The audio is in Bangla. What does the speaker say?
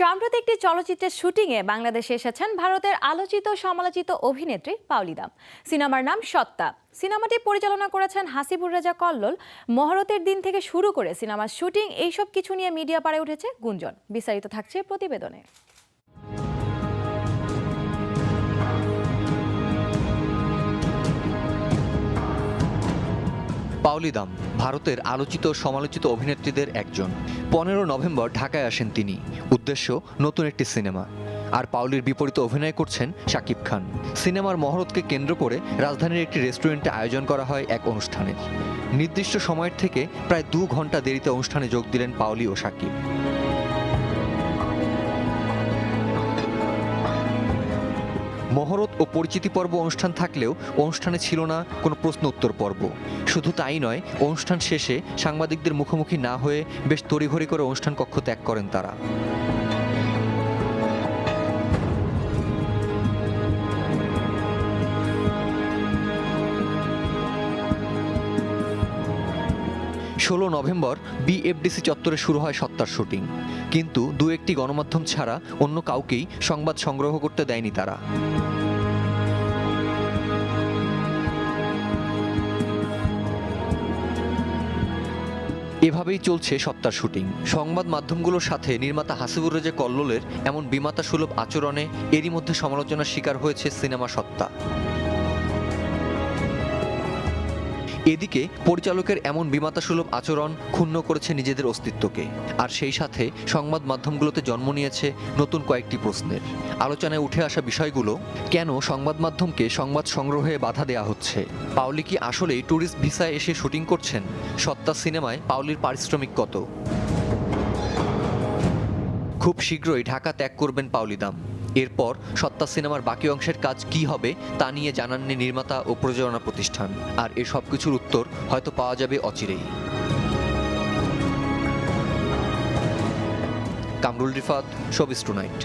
সম্প্রতি একটি চলচ্চিত্রের শুটিংয়ে বাংলাদেশে এসেছেন ভারতের আলোচিত সমালোচিত অভিনেত্রী পাওলিদাম সিনেমার নাম সত্তা। সিনেমাটি পরিচালনা করেছেন হাসিবুর রাজা কল্লোল। মহরতের দিন থেকে শুরু করে সিনেমার শুটিং, এইসব কিছু নিয়ে মিডিয়া পাড়ে উঠেছে গুঞ্জন। বিস্তারিত থাকছে প্রতিবেদনে। পাওলি দাম, ভারতের আলোচিত সমালোচিত অভিনেত্রীদের একজন। পনেরো নভেম্বর ঢাকায় আসেন তিনি। উদ্দেশ্য, নতুন একটি সিনেমা। আর পাউলির বিপরীতে অভিনয় করছেন শাকিব খান। সিনেমার মহরতকে কেন্দ্র করে রাজধানীর একটি রেস্টুরেন্টে আয়োজন করা হয় এক অনুষ্ঠানের। নির্দিষ্ট সময়ের থেকে প্রায় দু ঘণ্টা দেরিতে অনুষ্ঠানে যোগ দিলেন পাওলি ও শাকিব। মহরত ও পরিচিতি পর্ব অনুষ্ঠান থাকলেও অনুষ্ঠানে ছিল না কোনো প্রশ্ন উত্তর পর্ব। শুধু তাই নয়, অনুষ্ঠান শেষে সাংবাদিকদের মুখোমুখি না হয়ে বেশ তড়িঘড়ি করে অনুষ্ঠান কক্ষ ত্যাগ করেন তারা। ষোলো নভেম্বর বিএফডিসি চত্বরে শুরু হয় সত্তার শুটিং। কিন্তু দু একটি গণমাধ্যম ছাড়া অন্য কাউকেই সংবাদ সংগ্রহ করতে দেয়নি তারা। এভাবেই চলছে সত্তার শুটিং। সংবাদ মাধ্যমগুলোর সাথে নির্মাতা হাসিবুর রেজা কল্লোলের এমন বিমাতা সুলভ আচরণে এরই মধ্যে সমালোচনার শিকার হয়েছে সিনেমা সত্তা। এদিকে পরিচালকের এমন বিমাতাসুলভ আচরণ ক্ষুণ্ণ করেছে নিজেদের অস্তিত্বকে। আর সেই সাথে সংবাদ মাধ্যমগুলোতে জন্ম নিয়েছে নতুন কয়েকটি প্রশ্নের। আলোচনায় উঠে আসা বিষয়গুলো, কেন সংবাদ মাধ্যমকে সংবাদ সংগ্রহে বাধা দেওয়া হচ্ছে? পাওলি কি আসলেই ট্যুরিস্ট ভিসায় এসে শুটিং করছেন? সত্তা সিনেমায় পাওলির পারিশ্রমিক কত? খুব শীঘ্রই ঢাকা ত্যাগ করবেন পাওলিদাম এরপর সত্তা সিনেমার বাকি অংশের কাজ কি হবে তা নিয়ে জানাননি নির্মাতা ও প্রযোজনা প্রতিষ্ঠান। আর এ সব কিছুর উত্তর হয়তো পাওয়া যাবে অচিরেই। Kamrul Rifat showbiz tonight.